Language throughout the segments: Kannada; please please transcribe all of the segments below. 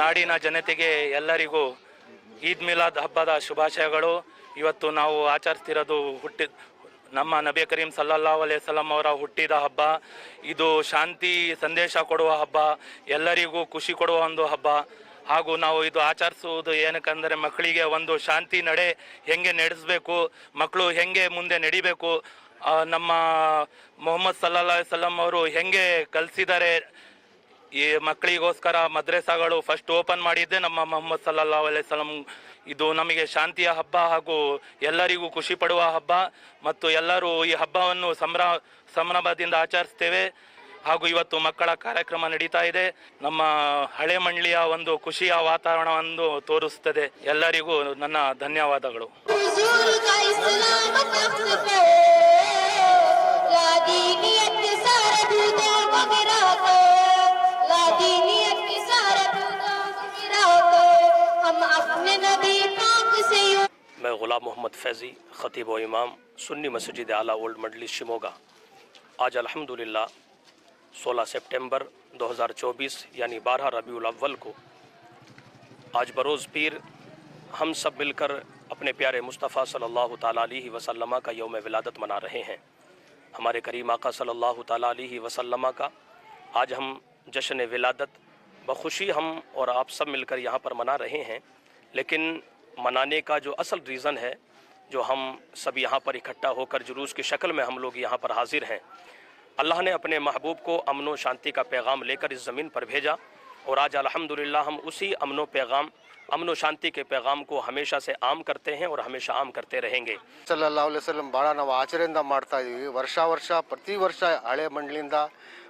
ನಾಡಿನ ಜನತೆಗೆ ಎಲ್ಲರಿಗೂ ಈದ್ ಮಿಲಾದ್ ಹಬ್ಬದ ಶುಭಾಶಯಗಳು. ಇವತ್ತು ನಾವು ಆಚರಿಸ್ತಿರೋದು ಹುಟ್ಟಿ, ನಮ್ಮ ನಬಿ ಕರೀಂ ಸಲ್ಲಲ್ಲಾಹು ಅಲೈಹಿ ವಸಲ್ಲಂ ಅವರ ಹುಟ್ಟಿದ ಹಬ್ಬ. ಇದು ಶಾಂತಿ ಸಂದೇಶ ಕೊಡುವ ಹಬ್ಬ, ಎಲ್ಲರಿಗೂ ಖುಷಿ ಕೊಡುವ ಒಂದು ಹಬ್ಬ. ಹಾಗೂ ನಾವು ಇದು ಆಚರಿಸುವುದು ಏನಕ್ಕಂದರೆ ಮಕ್ಕಳಿಗೆ ಒಂದು ಶಾಂತಿ ನಡೆ ಹೆಂಗೆ ನಡೆಸಬೇಕು, ಮಕ್ಕಳು ಹೆಂಗೆ ಮುಂದೆ ನಡಿಬೇಕು ನಮ್ಮ ಮೊಹಮ್ಮದ್ ಸಲ್ಲಾ ವಸಲ್ಲಂ ಅವರು ಹೆಂಗೆ ಕಲಿಸಿದ್ದಾರೆ ಈ ಮಕ್ಕಳಿಗೋಸ್ಕರ ಮದ್ರೆಸಾಗಳು ಫಸ್ಟ್ ಓಪನ್ ಮಾಡಿದ್ದೆ. ನಮ್ಮ ಮೊಹಮ್ಮದ್ ಸಲ್ಲಲ್ಲಾಹು ಅಲೈಹಿ ವಸಲ್ಲಂ ಇದು ನಮಗೆ ಶಾಂತಿಯ ಹಬ್ಬ ಹಾಗೂ ಎಲ್ಲರಿಗೂ ಖುಷಿ ಪಡುವ ಹಬ್ಬ ಮತ್ತು ಎಲ್ಲರೂ ಈ ಹಬ್ಬವನ್ನು ಸಂಭ್ರ, ಸಂಭ್ರಮದಿಂದ ಆಚರಿಸ್ತೇವೆ ಹಾಗೂ ಇವತ್ತು ಮಕ್ಕಳ ಕಾರ್ಯಕ್ರಮ ನಡೀತಾ ಇದೆ. ನಮ್ಮ ಹಳೆ ಮಂಡಳಿಯ ಒಂದು ಖುಷಿಯ ವಾತಾವರಣವನ್ನು ತೋರಿಸುತ್ತದೆ ಎಲ್ಲರಿಗೂ ನನ್ನ ಧನ್ಯವಾದಗಳು. میں غلام محمد فیضی، خطیب و امام، سنی مسجد اعلیٰ اولڈ مڈلی شموگا آج الحمدللہ سولہ سپٹمبر دو ہزار چوبیس یعنی بارہ ربیع الاول کو آج بروز پیر ہم سب مل کر اپنے پیارے مصطفیٰ صلی اللہ تعالیٰ علیہ وسلم کا یوم ولادت منا رہے ہیں۔ ہمارے کریم آقا صلی اللہ تعالیٰ علیہ وسلم کا آج ہم جشن ولادت بخوشی ہم اور آپ سب مل کر یہاں پر منا رہے ہیں، لیکن मनाने का जो असल रीज़न है जो हम सब यहाँ पर इकट्ठा होकर जुलूस की शक्ल में हम लोग यहाँ पर हाजिर हैं अल्लाह ने अपने महबूब को अमन व शांति का पैगाम लेकर इस ज़मीन पर भेजा और आज अल्हम्दुलिल्लाह हम उसी अमन व पैगाम अमन व शांति के पैगाम को हमेशा से आम करते हैं और हमेशा आम करते रहेंगे ಸಲ್ಲಲ್ಲಾಹು ಅಲೈಹಿ ವಸಲ್ಲಂ ಭಾಳ ನಾವು ಆಚರಣೆಯಿಂದ ಮಾಡ್ತಾ ಇದೀವಿ ವರ್ಷ ವರ್ಷ ಪ್ರತಿ ವರ್ಷ ಹಳೆ ಮಂಡಳಿಯಿಂದ ಆ,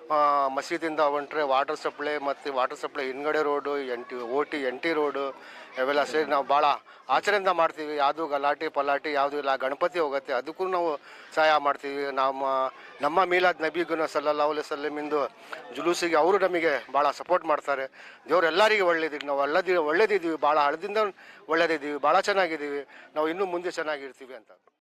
ಮಸೀದಿಯಿಂದ ಹೊಂಟ್ರೆ ವಾಟರ್ ಸಪ್ಲೈ ಮತ್ತು ವಾಟರ್ ಸಪ್ಲೈ ಹಿಂದ್ಗಡೆ road N T O T N T road ಇವೆಲ್ಲ ಸೇರಿ ನಾವು ಭಾಳ ಆಚರಣೆಯಿಂದ ಮಾಡ್ತೀವಿ. ಯಾವುದು ಗಲಾಟೆ, ಪಲಾಟೆ ಯಾವುದು ಇಲ್ಲ. ಗಣಪತಿ ಹೋಗುತ್ತೆ. ಅದಕ್ಕೂ ನಾವು ಸಹಾಯ ಮಾಡ್ತೀವಿ. ನಮ್ಮ ನಮ್ಮ ಮೀಲಾದ್ ನಬಿಗೂ ಸಲ್ಲಲ್ಲಾಹು ಅಲೈಹಿ ವಸಲ್ಲಮಿಂದು ಜುಲೂಸಿಗೆ ಅವರು ನಮಗೆ ಭಾಳ ಸಪೋರ್ಟ್ ಮಾಡ್ತಾರೆ. ದೇವ್ರು ಎಲ್ಲರಿಗೂ ಒಳ್ಳೇದಿದ್ದು ನಾವು ಒಳ್ಳೆದಿ ಒಳ್ಳೇದಿದ್ದೀವಿ. ಭಾಳ ಹಳದಿಂದ ಒಳ್ಳೇದಿದ್ದೀವಿ. ಭಾಳ ಚೆನ್ನಾಗಿದ್ದೀವಿ. ನಾವು ಇನ್ನೂ ಮುಂದೆ ಚೆನ್ನಾಗಿರ್ತೀವಿ ಅಂತ.